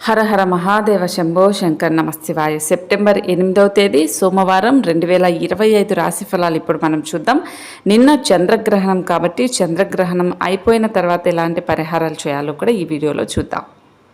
హర హర మహాదేవ శంభో శంకర్ నమశివాయ సెప్టెంబర్ ఎనిమిదవ తేదీ సోమవారం రెండు వేల ఇరవై ఐదు రాశి ఫలాలు ఇప్పుడు మనం చూద్దాం. నిన్న చంద్రగ్రహణం కాబట్టి చంద్రగ్రహణం అయిపోయిన తర్వాత ఎలాంటి పరిహారాలు చేయాలో కూడా ఈ వీడియోలో చూద్దాం.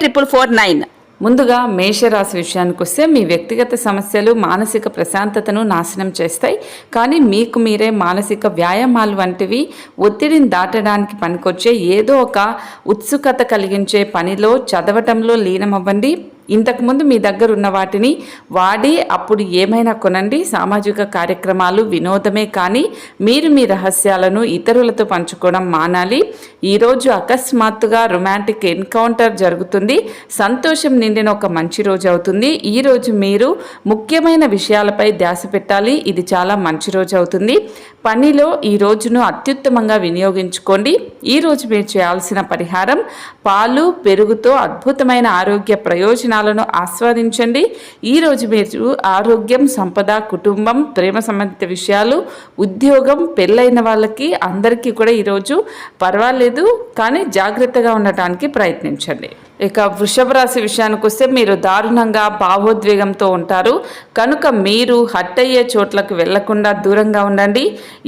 triple four nine ముందుగా మేషరాశి విషయానికి వస్తే మీ వ్యక్తిగత సమస్యలు మానసిక ప్రశాంతతను నాశనం చేస్తాయి. కానీ మీకు మీరే మానసిక వ్యాయామాలు వంటివి ఒత్తిడిని దాటడానికి పనికొచ్చే ఏదో ఒక ఉత్సుకత కలిగించే పనిలో చదవటంలో లీనమవ్వండి. ఇంతకుముందు మీ దగ్గర ఉన్న వాటిని వాడి అప్పుడు ఏమైనా కొనండి? సామాజిక కార్యక్రమాలు వినోదమే కానీ మీరు మీ రహస్యాలను ఇతరులతో పంచుకోవడం మానాలి. ఈరోజు అకస్మాత్తుగా రొమాంటిక్ ఎన్కౌంటర్ జరుగుతుంది. సంతోషం నిండిన ఒక మంచి రోజు అవుతుంది. ఈరోజు మీరు ముఖ్యమైన విషయాలపై ధ్యాస పెట్టాలి. ఇది చాలా మంచి రోజు అవుతుంది. పనిలో ఈ రోజును అత్యుత్తమంగా వినియోగించుకోండి. ఈరోజు మీరు చేయాల్సిన పరిహారం పాలు పెరుగుతో అద్భుతమైన ఆరోగ్య ప్రయోజనాలను ఆస్వాదించండి. ఈరోజు మీరు ఆరోగ్యం సంపద కుటుంబం ప్రేమ సంబంధిత విషయాలు ఉద్యోగం పెళ్ళైన వాళ్ళకి అందరికీ కూడా ఈరోజు పర్వాలేదు. కానీ జాగ్రత్తగా ఉండటానికి ప్రయత్నించండి. ఇక వృషభ రాశి విషయానికి వస్తే మీరు దారుణంగా భావోద్వేగంతో ఉంటారు. కనుక మీరు హట్ అయ్యే చోట్లకు వెళ్ళకుండా దూరంగా ఉండండి.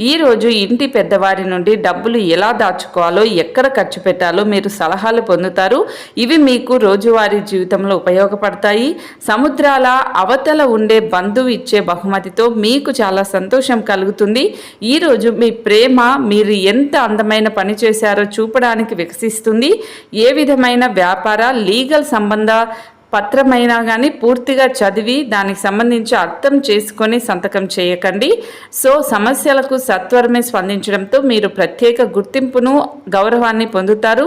ఈరోజు ఇంటి పెద్దవారి నుండి డబ్బులు ఎలా దాచుకోవాలో ఎక్కడ ఖర్చు పెట్టాలో మీరు సలహాలు పొందుతారు. ఇవి మీకు రోజువారీ జీవితంలో ఉపయోగపడతాయి. సముద్రాల అవతల ఉండే బంధువు ఇచ్చే బహుమతితో మీకు చాలా సంతోషం కలుగుతుంది. ఈరోజు మీ ప్రేమ మీరు ఎంత అందమైన పని చేశారో చూపడానికి వికసిస్తుంది. ఏ విధమైన వ్యాపార లీగల్ సంబంధ పత్రమైనా కానీ పూర్తిగా చదివి దానికి సంబంధించి అర్థం చేసుకొని సంతకం చేయకండి. సో సమస్యలకు సత్వరమే స్పందించడంతో మీరు ప్రత్యేక గుర్తింపును గౌరవాన్ని పొందుతారు.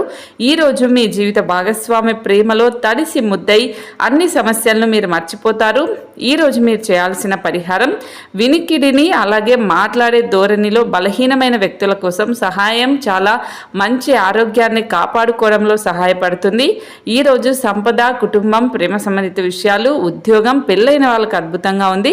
ఈరోజు మీ జీవిత భాగస్వామి ప్రేమలో తడిసి ముద్దై అన్ని సమస్యలను మీరు మర్చిపోతారు. ఈరోజు మీరు చేయాల్సిన పరిహారం వినికిడిని అలాగే మాట్లాడే ధోరణిలో బలహీనమైన వ్యక్తుల కోసం సహాయం చాలా మంచి ఆరోగ్యాన్ని కాపాడుకోవడంలో సహాయపడుతుంది. ఈరోజు సంపద కుటుంబం ప్రేమ సంబంధిత విషయాలు ఉద్యోగం పెళ్ళైన వాళ్ళకి అద్భుతంగా ఉంది.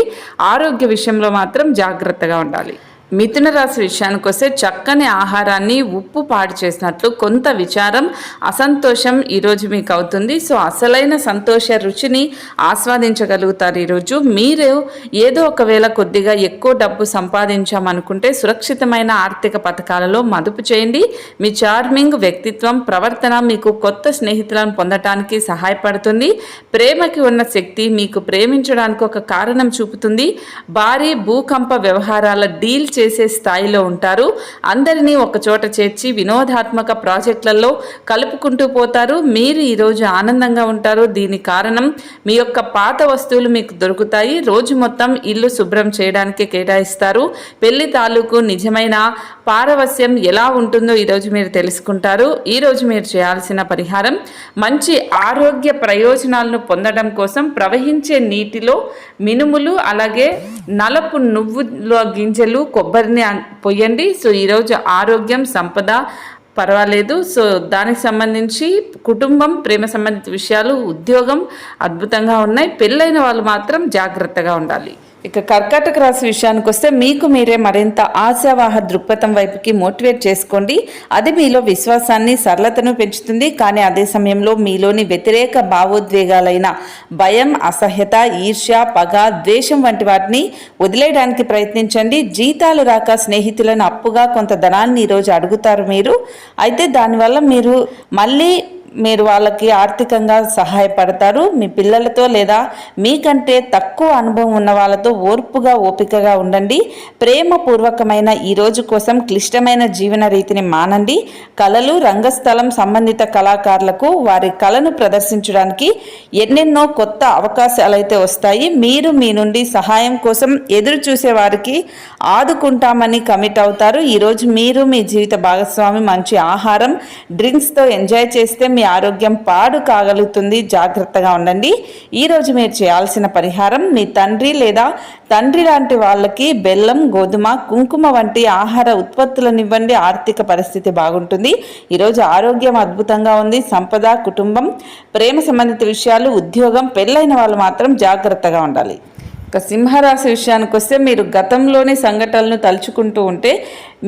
ఆరోగ్య విషయంలో మాత్రం జాగ్రత్తగా ఉండాలి. మిథున రాశి విషయానికి వస్తే చక్కని ఆహారాన్ని ఉప్పు పాడు చేసినట్లు కొంత విచారం అసంతోషం ఈరోజు మీకు అవుతుంది సో అసలైన సంతోష రుచిని ఆస్వాదించగలుగుతారు ఈరోజు మీరు ఏదో ఒకవేళ కొద్దిగా ఎక్కువ డబ్బు సంపాదించామనుకుంటే సురక్షితమైన ఆర్థిక పథకాలలో మదుపు చేయండి. మీ చార్మింగ్ వ్యక్తిత్వం ప్రవర్తన మీకు కొత్త స్నేహితులను పొందటానికి సహాయపడుతుంది. ప్రేమకి ఉన్న శక్తి మీకు ప్రేమించడానికి ఒక కారణం చూపుతుంది. భారీ భూకంప వ్యవహారాల డీల్ చేసే స్థాయిలో ఉంటారు. అందరినీ ఒకచోట చేర్చి వినోదాత్మక ప్రాజెక్టులలో కలుపుకుంటూ పోతారు. మీరు ఈరోజు ఆనందంగా ఉంటారు. దీని కారణం మీ యొక్క పాత వస్తువులు మీకు దొరుకుతాయి. రోజు మొత్తం ఇల్లు శుభ్రం చేయడానికి కేటాయిస్తారు. పెళ్ళి తాలూకు నిజమైన పారవస్యం ఎలా ఉంటుందో ఈరోజు మీరు తెలుసుకుంటారు. ఈరోజు మీరు చేయాల్సిన పరిహారం మంచి ఆరోగ్య ప్రయోజనాలను పొందడం కోసం ప్రవహించే నీటిలో మినుములు అలాగే నలపు నువ్వుల గింజలు కొబ్బరిని పొయ్యండి. సో ఈరోజు ఆరోగ్యం సంపద పర్వాలేదు. సో దానికి సంబంధించి కుటుంబం ప్రేమ సంబంధిత విషయాలు ఉద్యోగం అద్భుతంగా ఉన్నాయి. పెళ్ళైన వాళ్ళు మాత్రం జాగ్రత్తగా ఉండాలి. ఇక కర్కాటక రాశి విషయానికి వస్తే మీకు మీరే మరింత ఆశావాహ దృక్పథం వైపుకి మోటివేట్ చేసుకోండి. అది మీలో విశ్వాసాన్ని సరళతను పెంచుతుంది. కానీ అదే సమయంలో మీలోని వ్యతిరేక భావోద్వేగాలైన భయం అసహ్యత ఈర్ష్య పగ ద్వేషం వంటి వాటిని వదిలేయడానికి ప్రయత్నించండి. జీతాలు రాక స్నేహితులను అప్పుగా కొంత ధనాన్ని ఈరోజు అడుగుతారు మీరు. అయితే దానివల్ల మీరు మళ్ళీ మీరు వాళ్ళకి ఆర్థికంగా సహాయపడతారు. మీ పిల్లలతో లేదా మీకంటే తక్కువ అనుభవం ఉన్న వాళ్ళతో ఓర్పుగా ఓపికగా ఉండండి. ప్రేమపూర్వకమైన ఈ రోజు కోసం క్లిష్టమైన జీవన రీతిని మానండి. కళలు రంగస్థలం సంబంధిత కళాకారులకు వారి కళను ప్రదర్శించడానికి ఎన్నెన్నో కొత్త అవకాశాలు అయితే వస్తాయి. మీరు మీ నుండి సహాయం కోసం ఎదురు చూసే వారికి ఆదుకుంటామని కమిట్ అవుతారు. ఈరోజు మీరు మీ జీవిత భాగస్వామి మంచి ఆహారం డ్రింక్స్తో ఎంజాయ్ చేస్తే మీ ఆరోగ్యం పాడు కాగలుగుతుంది. జాగ్రత్తగా ఉండండి. ఈరోజు మీరు చేయాల్సిన పరిహారం మీ తండ్రి లేదా తండ్రి లాంటి వాళ్ళకి బెల్లం గోధుమ కుంకుమ వంటి ఆహార ఉత్పత్తులను ఇవ్వండి ఆర్థిక పరిస్థితి బాగుంటుంది. ఈరోజు ఆరోగ్యం అద్భుతంగా ఉంది. సంపద కుటుంబం ప్రేమ సంబంధిత విషయాలు ఉద్యోగం పెళ్ళైన వాళ్ళు మాత్రం జాగ్రత్తగా ఉండాలి. ఇక సింహరాశి విషయానికి వస్తే మీరు గతంలోని సంఘటనలను తలుచుకుంటూ ఉంటే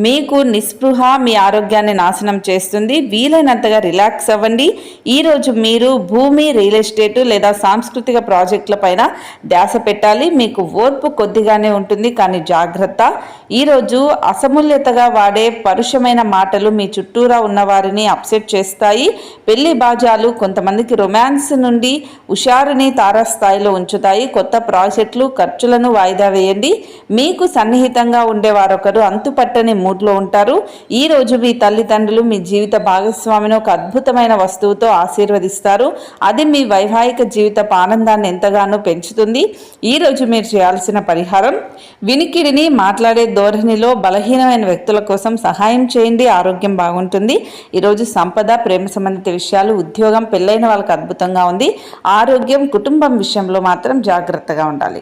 మీకు నిస్పృహ మీ ఆరోగ్యాన్ని నాశనం చేస్తుంది. వీలైనంతగా రిలాక్స్ అవ్వండి. ఈరోజు మీరు భూమి రియల్ ఎస్టేట్ లేదా సాంస్కృతిక ప్రాజెక్టుల పైన ధ్యాస పెట్టాలి. మీకు ఓర్పు కొద్దిగానే ఉంటుంది కానీ జాగ్రత్త. ఈరోజు అసమూల్యతగా వాడే పరుషమైన మాటలు మీ చుట్టూరా ఉన్నవారిని అప్సెట్ చేస్తాయి. పెళ్ళి బాజాలు కొంతమందికి రొమాన్స్ నుండి హుషారుని తారాస్థాయిలో ఉంచుతాయి. కొత్త ప్రాజెక్టులు ఖర్చులను వాయిదా వేయండి. మీకు సన్నిహితంగా ఉండే వారొకరు అంతుపట్టని మూడ్లో ఉంటారు. ఈ రోజు మీ తల్లిదండ్రులు మీ జీవిత భాగస్వామిని ఒక అద్భుతమైన వస్తువుతో ఆశీర్వదిస్తారు. అది మీ వైవాహిక జీవితపు ఆనందాన్ని ఎంతగానో పెంచుతుంది. ఈ రోజు మీరు చేయాల్సిన పరిహారం వినికిడిని మాట్లాడే ధోరణిలో బలహీనమైన వ్యక్తుల కోసం సహాయం చేయండి. ఆరోగ్యం బాగుంటుంది. ఈరోజు సంపద ప్రేమ సంబంధిత విషయాలు ఉద్యోగం పెళ్ళైన వాళ్ళకి అద్భుతంగా ఉంది. ఆరోగ్యం కుటుంబం విషయంలో మాత్రం జాగ్రత్తగా ఉండాలి.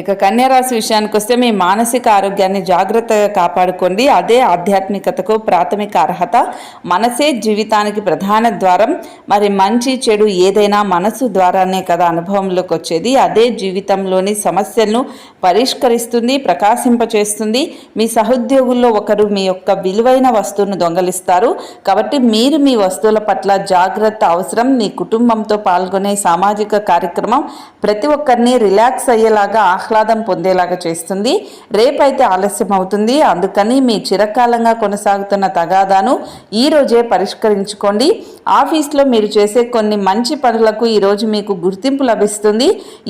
ఇక కన్యారాశి విషయానికి వస్తే మీ మానసిక ఆరోగ్యాన్ని జాగ్రత్తగా కాపాడుకోండి. అదే ఆధ్యాత్మికతకు ప్రాథమిక అర్హత. మనసే జీవితానికి ప్రధాన ద్వారం. మరి మంచి చెడు ఏదైనా మనసు ద్వారానే కదా అనుభవంలోకి వచ్చేది. అదే జీవితంలోని సమస్యలను పరిష్కరిస్తుంది ప్రకాశింపచేస్తుంది. మీ సహోద్యోగుల్లో ఒకరు మీ యొక్క విలువైన వస్తువును దొంగలిస్తారు. కాబట్టి మీరు మీ వస్తువుల పట్ల జాగ్రత్త అవసరం. మీ కుటుంబంతో పాల్గొనే సామాజిక కార్యక్రమం ప్రతి ఒక్కరిని రిలాక్స్ అయ్యేలాగా ఆహ్లాదం పొందేలాగా చేస్తుంది. రేపైతే ఆలస్యం అవుతుంది అందుకని మీ చిరకాలంగా కొనసాగుతున్న తగాదాను ఈ రోజే పరిష్కరించుకోండి. ఆఫీస్లో మీరు చేసే కొన్ని మంచి పనులకు ఈరోజు మీకు గుర్తింపు లభిస్తుంది.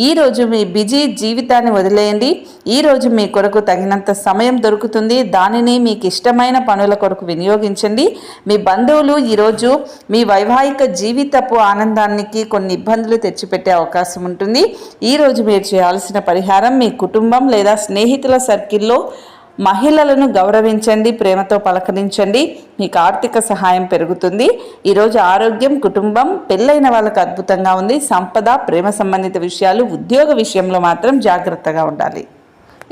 ఈరోజు మీ బిజీ జీవితాన్ని వదిలేయండి. ఈరోజు మీ కొరకు తగినంత సమయం దొరుకుతుంది. దానిని మీకు ఇష్టమైన పనుల కొరకు వినియోగించండి. మీ బంధువులు ఈరోజు మీ వైవాహిక జీవితపు ఆనందానికి కొన్ని ఇబ్బందులు తెచ్చిపెట్టే అవకాశం ఉంటుంది. ఈరోజు మీరు చేయాల్సిన పరిహారం మీ కుటుంబం లేదా స్నేహితుల సర్కిల్లో మహిళలను గౌరవించండి ప్రేమతో పలకరించండి. మీకు ఆర్థిక సహాయం పెరుగుతుంది. ఈరోజు ఆరోగ్యం కుటుంబం పెళ్ళైన వాళ్ళకు అద్భుతంగా ఉంది. సంపద ప్రేమ సంబంధిత విషయాలు ఉద్యోగ విషయంలో మాత్రం జాగ్రత్తగా ఉండాలి.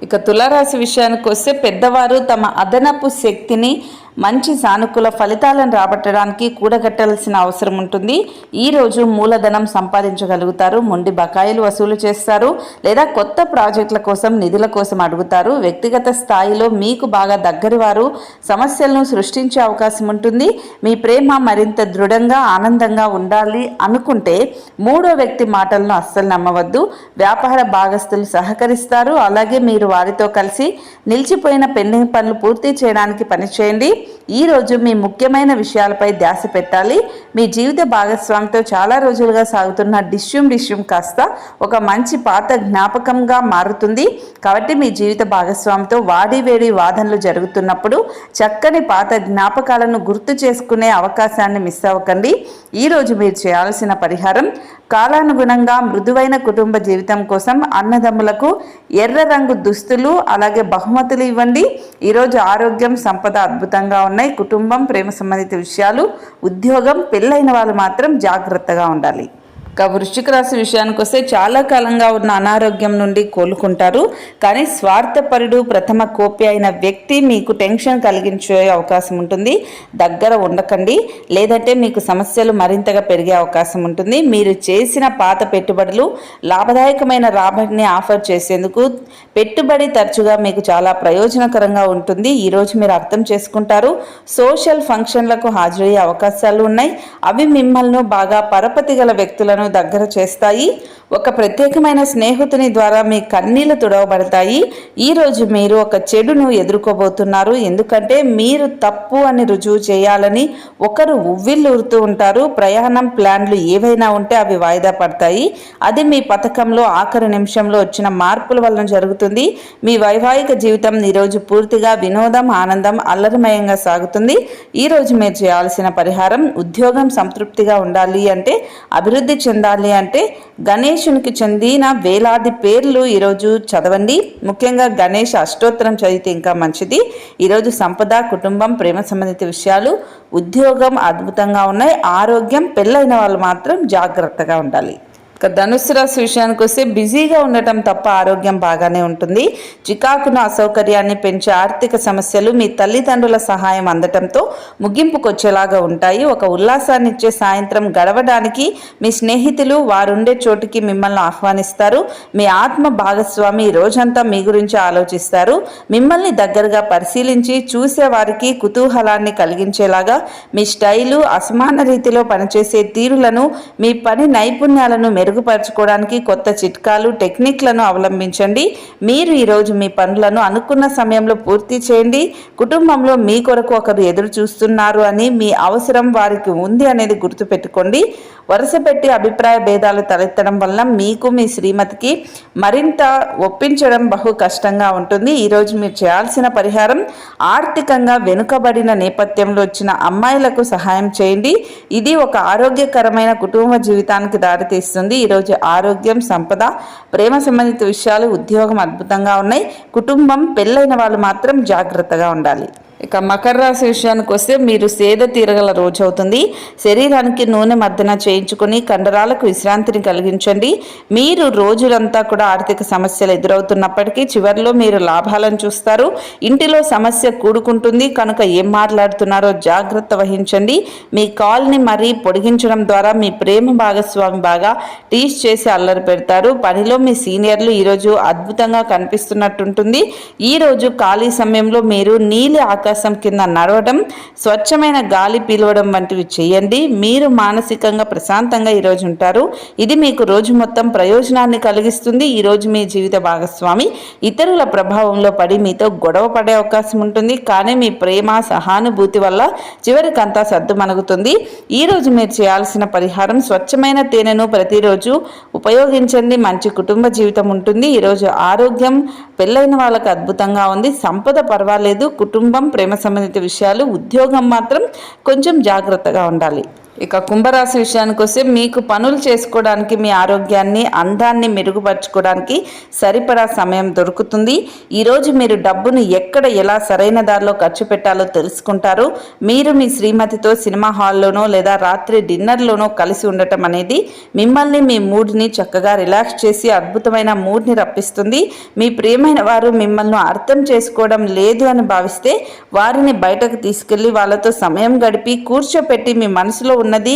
ఇక తులారాశి విషయానికి వస్తే పెద్దవారు తమ అదనపు శక్తిని మంచి సానుకూల ఫలితాలను రాబట్టడానికి కూడగట్టాల్సిన అవసరం ఉంటుంది. ఈరోజు మూలధనం సంపాదించగలుగుతారు. మొండి బకాయిలు వసూలు చేస్తారు. లేదా కొత్త ప్రాజెక్టుల కోసం నిధుల కోసం అడుగుతారు. వ్యక్తిగత స్థాయిలో మీకు బాగా దగ్గరి వారు సమస్యలను సృష్టించే అవకాశం ఉంటుంది. మీ ప్రేమ మరింత దృఢంగా ఆనందంగా ఉండాలి అనుకుంటే మూడో వ్యక్తి మాటలను అస్సలు నమ్మవద్దు. వ్యాపార భాగస్తులు సహకరిస్తారు. అలాగే మీరు వారితో కలిసి నిలిచిపోయిన పెండింగ్ పనులు పూర్తి చేయడానికి పనిచేయండి. ఈరోజు మీ ముఖ్యమైన విషయాలపై ధ్యాస పెట్టాలి. మీ జీవిత భాగస్వామితో చాలా రోజులుగా సాగుతున్న డిష్యూమ్ డిష్యూమ్ కాస్త ఒక మంచి పాత జ్ఞాపకంగా మారుతుంది. కాబట్టి మీ జీవిత భాగస్వామితో వాడి వేడి వాదనలు జరుగుతున్నప్పుడు చక్కని పాత జ్ఞాపకాలను గుర్తు చేసుకునే అవకాశాన్ని మిస్ అవ్వకండి. ఈరోజు మీరు చేయాల్సిన పరిహారం కాలానుగుణంగా మృదువైన కుటుంబ జీవితం కోసం అన్నదమ్ములకు ఎర్ర రంగు దుస్తులు అలాగే బహుమతులు ఇవ్వండి. ఈరోజు ఆరోగ్యం సంపద అద్భుతంగా ఉన్నాయి. కుటుంబం ప్రేమ సంబంధిత విషయాలు ఉద్యోగం పెళ్ళైన వాళ్ళు మాత్రం జాగ్రత్తగా ఉండాలి. ఇక వృశ్చిక రాశి విషయానికి వస్తే చాలా కాలంగా ఉన్న అనారోగ్యం నుండి కోలుకుంటారు. కానీ స్వార్థపరుడు ప్రథమ కోపి అయిన వ్యక్తి మీకు టెన్షన్ కలిగించే అవకాశం ఉంటుంది. దగ్గర ఉండకండి. లేదంటే మీకు సమస్యలు మరింతగా పెరిగే అవకాశం ఉంటుంది. మీరు చేసిన పాత పెట్టుబడులు లాభదాయకమైన రాబడిని ఆఫర్ చేసేందుకు పెట్టుబడి తరచుగా మీకు చాలా ప్రయోజనకరంగా ఉంటుంది. ఈరోజు మీరు అర్థం చేసుకుంటారు. సోషల్ ఫంక్షన్లకు హాజరయ్యే అవకాశాలు ఉన్నాయి. అవి మిమ్మల్ని బాగా పరపతి గల వ్యక్తులను దగ్గర చేస్తాయి. ఒక ప్రత్యేకమైన స్నేహితుని ద్వారా మీ కన్నీళ్ళు తుడవబడతాయి. ఈరోజు మీరు ఒక చెడును ఎదుర్కోబోతున్నారు. ఎందుకంటే మీరు తప్పు అని రుజువు చేయాలని ఒకరు ఉవ్విల్లూరుతూ ఉంటారు. ప్రయాణం ప్లాన్లు ఏవైనా ఉంటే అవి వాయిదా పడతాయి. అది మీ పథకంలో ఆఖరి నిమిషంలో వచ్చిన మార్పుల వలన జరుగుతుంది. మీ వైవాహిక జీవితం ఈరోజు పూర్తిగా వినోదం ఆనందం అల్లరిమయంగా సాగుతుంది. ఈరోజు మీరు చేయాల్సిన పరిహారం ఉద్యోగం సంతృప్తిగా ఉండాలి అంటే అభివృద్ధి చెందాలి అంటే గణేశునికి చెందిన వేలాది పేర్లు ఈరోజు చదవండి. ముఖ్యంగా గణేష్ అష్టోత్తరం చదివితే ఇంకా మంచిది. ఈరోజు సంపద కుటుంబం ప్రేమ సంబంధిత విషయాలు ఉద్యోగం అద్భుతంగా ఉన్నాయి. ఆరోగ్యం పెళ్ళైన వాళ్ళు మాత్రం జాగ్రత్తగా ఉండాలి. ధనుసు రాశి విషయానికి వస్తే బిజీగా ఉండటం తప్ప ఆరోగ్యం బాగానే ఉంటుంది. చికాకును అసౌకర్యాన్ని పెంచే ఆర్థిక సమస్యలు మీ తల్లిదండ్రుల సహాయం అందటంతో ముగింపుకొచ్చేలాగా ఉంటాయి. ఒక ఉల్లాసాన్ని ఇచ్చే సాయంత్రం గడవడానికి మీ స్నేహితులు వారుండే చోటుకి మిమ్మల్ని ఆహ్వానిస్తారు. మీ ఆత్మ భాగస్వామి రోజంతా మీ గురించి ఆలోచిస్తారు. మిమ్మల్ని దగ్గరగా పరిశీలించి చూసే వారికి కుతూహలాన్ని కలిగించేలాగా మీ స్టైలు అసమాన రీతిలో పనిచేసే తీరులను మీ పని నైపుణ్యాలను మెరుగుపరచుకోవడానికి కొత్త చిట్కాలు టెక్నిక్లను అవలంబించండి. మీరు ఈరోజు మీ పనులను అనుకున్న సమయంలో పూర్తి చేయండి. కుటుంబంలో మీ కొరకు ఒకరు ఎదురు చూస్తున్నారు అని మీ అవసరం వారికి ఉంది అనేది గుర్తుపెట్టుకోండి. వరుసపెట్టి అభిప్రాయ భేదాలు తలెత్తడం వల్ల మీకు మీ శ్రీమతికి మరింత ఒప్పించడం బహు కష్టంగా ఉంటుంది. ఈరోజు మీరు చేయాల్సిన పరిహారం ఆర్థికంగా వెనుకబడిన నేపథ్యంలో వచ్చిన అమ్మాయిలకు సహాయం చేయండి. ఇది ఒక ఆరోగ్యకరమైన కుటుంబ జీవితానికి దారితీస్తుంది. ఈరోజు ఆరోగ్యం సంపద ప్రేమ సంబంధిత విషయాలు ఉద్యోగం అద్భుతంగా ఉన్నాయి. కుటుంబం పెళ్ళైన వాళ్ళు మాత్రం జాగ్రత్తగా ఉండాలి. ఇక మకర రాశి విషయానికి వస్తే మీరు సేద తీరగల రోజు అవుతుంది. శరీరానికి నూనె మర్దన చేయించుకొని కండరాలకు విశ్రాంతిని కలిగించండి. మీరు రోజులంతా కూడా ఆర్థిక సమస్యలు ఎదురవుతున్నప్పటికీ చివరిలో మీరు లాభాలను చూస్తారు. ఇంటిలో సమస్య కూడుకుంటుంది. కనుక ఏం మాట్లాడుతున్నారో జాగ్రత్త వహించండి. మీ కాల్ని మరీ పొడిగించడం ద్వారా మీ ప్రేమ భాగస్వామి బాగా టీచ్ చేసి అల్లరి పెడతారు. పనిలో మీ సీనియర్లు ఈరోజు అద్భుతంగా కనిపిస్తున్నట్టుంటుంది. ఈరోజు ఖాళీ సమయంలో మీరు నీలి ఆకాశం కింద నడవడం స్వచ్ఛమైన గాలి పీలవడం వంటివి చేయండి. మీరు మానసికంగా ప్రశాంతంగా ఈరోజు ఉంటారు. ఇది మీకు రోజు మొత్తం ప్రయోజనాన్ని కలిగిస్తుంది. ఈరోజు మీ జీవిత భాగస్వామి. ఇతరుల ప్రభావంలో పడి మీతో గొడవ పడే అవకాశం ఉంటుంది. కానీ మీ ప్రేమ సహానుభూతి వల్ల చివరికంతా అంతా సర్దుమణుగుతుంది ఈరోజు మీరు చేయాల్సిన పరిహారం స్వచ్ఛమైన తేనెను ప్రతిరోజు ఉపయోగించండి. మంచి కుటుంబ జీవితం ఉంటుంది. ఈరోజు ఆరోగ్యం పెళ్ళైన వాళ్ళకు అద్భుతంగా ఉంది. సంపద పర్వాలేదు. కుటుంబం ప్రేమ సంబంధిత విషయాలు ఉద్యోగం మాత్రం కొంచెం జాగ్రత్తగా ఉండాలి. ఇక కుంభరాశి విషయానికి వస్తే మీకు పనులు చేసుకోవడానికి మీ ఆరోగ్యాన్ని అందాన్ని మెరుగుపరచుకోవడానికి సరిపడా సమయం దొరుకుతుంది. ఈరోజు మీరు డబ్బును ఎక్కడ ఎలా సరైన దారిలో ఖర్చు పెట్టాలో తెలుసుకుంటారు. మీరు మీ శ్రీమతితో సినిమా హాల్లోనో లేదా రాత్రి డిన్నర్లోనో కలిసి ఉండటం అనేది మిమ్మల్ని మీ మూడ్ని చక్కగా రిలాక్స్ చేసి అద్భుతమైన మూడ్ని రప్పిస్తుంది. మీ ప్రియమైన వారు మిమ్మల్ని అర్థం చేసుకోవడం లేదు అని భావిస్తే వారిని బయటకు తీసుకెళ్ళి వాళ్ళతో సమయం గడిపి కూర్చోపెట్టి మీ మనసులో ఉన్నది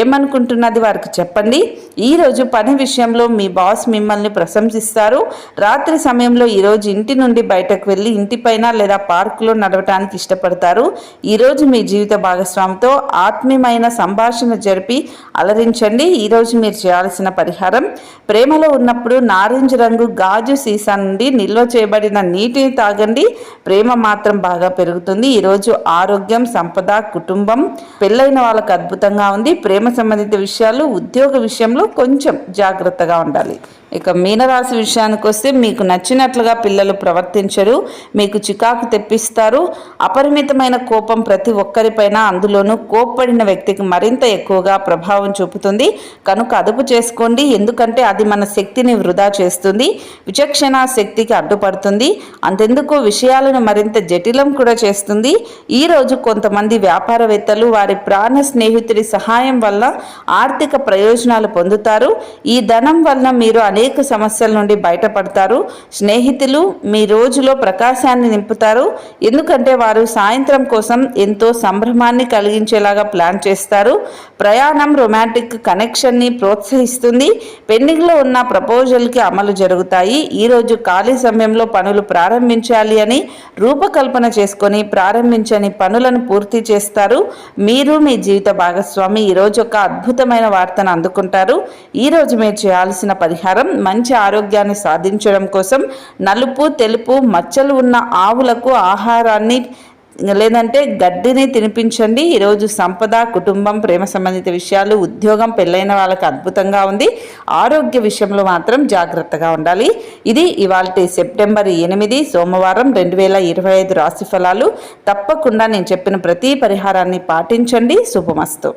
ఏమనుకుంటున్నది వారికి చెప్పండి. ఈరోజు పని విషయంలో మీ బాస్ మిమ్మల్ని ప్రశంసిస్తారు. రాత్రి సమయంలో ఈరోజు ఇంటి నుండి బయటకు వెళ్ళి ఇంటిపైన లేదా పార్కులో నడవటానికి ఇష్టపడతారు. ఈరోజు మీ జీవిత భాగస్వామితో ఆత్మీయమైన సంభాషణ జరిపి అలరించండి. ఈరోజు మీరు చేయాల్సిన పరిహారం ప్రేమలో ఉన్నప్పుడు నారింజ రంగు గాజు సీసా నుండి నిల్వ చేయబడిన నీటిని తాగండి. ప్రేమ మాత్రం బాగా పెరుగుతుంది. ఈరోజు ఆరోగ్యం సంపద కుటుంబం పెళ్ళైన వాళ్ళకు అద్భుతంగా ఉంది. ప్రేమ సంబంధిత విషయాలు ఉద్యోగ విషయంలో కొంచెం జాగ్రత్తగా ఉండాలి. ఇక మీనరాశి విషయానికి వస్తే మీకు నచ్చినట్లుగా పిల్లలు ప్రవర్తించరు మీకు చికాకు తెప్పిస్తారు అపరిమితమైన కోపం ప్రతి ఒక్కరిపైన అందులోనూ కోప్పడిన వ్యక్తికి మరింత ఎక్కువగా ప్రభావం చూపుతుంది. కనుక అదుపు చేసుకోండి ఎందుకంటే అది మన శక్తిని వృధా చేస్తుంది విచక్షణ శక్తికి అడ్డుపడుతుంది అంతెందుకు విషయాలను మరింత జటిలం కూడా చేస్తుంది. ఈరోజు కొంతమంది వ్యాపారవేత్తలు వారి ప్రాణ స్నేహితుడి సహాయం వల్ల ఆర్థిక ప్రయోజనాలు పొందుతారు. ఈ ధనం వల్ల మీరు అనేక సమస్యల నుండి బయటపడతారు. స్నేహితులు మీ రోజులో ప్రకాశాన్ని నింపుతారు. ఎందుకంటే వారు సాయంత్రం కోసం ఎంతో సంభ్రమాన్ని కలిగించేలాగా ప్లాన్ చేస్తారు. ప్రయాణం రొమాంటిక్ కనెక్షన్ని ప్రోత్సహిస్తుంది. పెండింగ్లో ఉన్న ప్రపోజల్కి అమలు జరుగుతాయి. ఈరోజు ఖాళీ సమయంలో పనులు ప్రారంభించాలి అని రూపకల్పన చేసుకొని ప్రారంభించని పనులను పూర్తి చేస్తారు. మీరు మీ జీవిత భాగస్వామి. ఈరోజు ఒక అద్భుతమైన వార్తను అందుకుంటారు. ఈరోజు మీరు చేయాల్సిన పరిహారం మంచి ఆరోగ్యాన్ని సాధించడం కోసం నలుపు తెలుపు మచ్చలు ఉన్న ఆవులకు ఆహారాన్ని లేదంటే గడ్డిని తినిపించండి. ఈరోజు సంపద కుటుంబం ప్రేమ సంబంధిత విషయాలు ఉద్యోగం పెళ్ళైన వాళ్ళకి అద్భుతంగా ఉంది. ఆరోగ్య విషయంలో మాత్రం జాగ్రత్తగా ఉండాలి. ఇది ఇవాళ సెప్టెంబర్ ఎనిమిది సోమవారం రెండు వేల ఇరవై ఐదు రాశి ఫలాలు. తప్పకుండా నేను చెప్పిన ప్రతి పరిహారాన్ని పాటించండి. శుభమస్తు.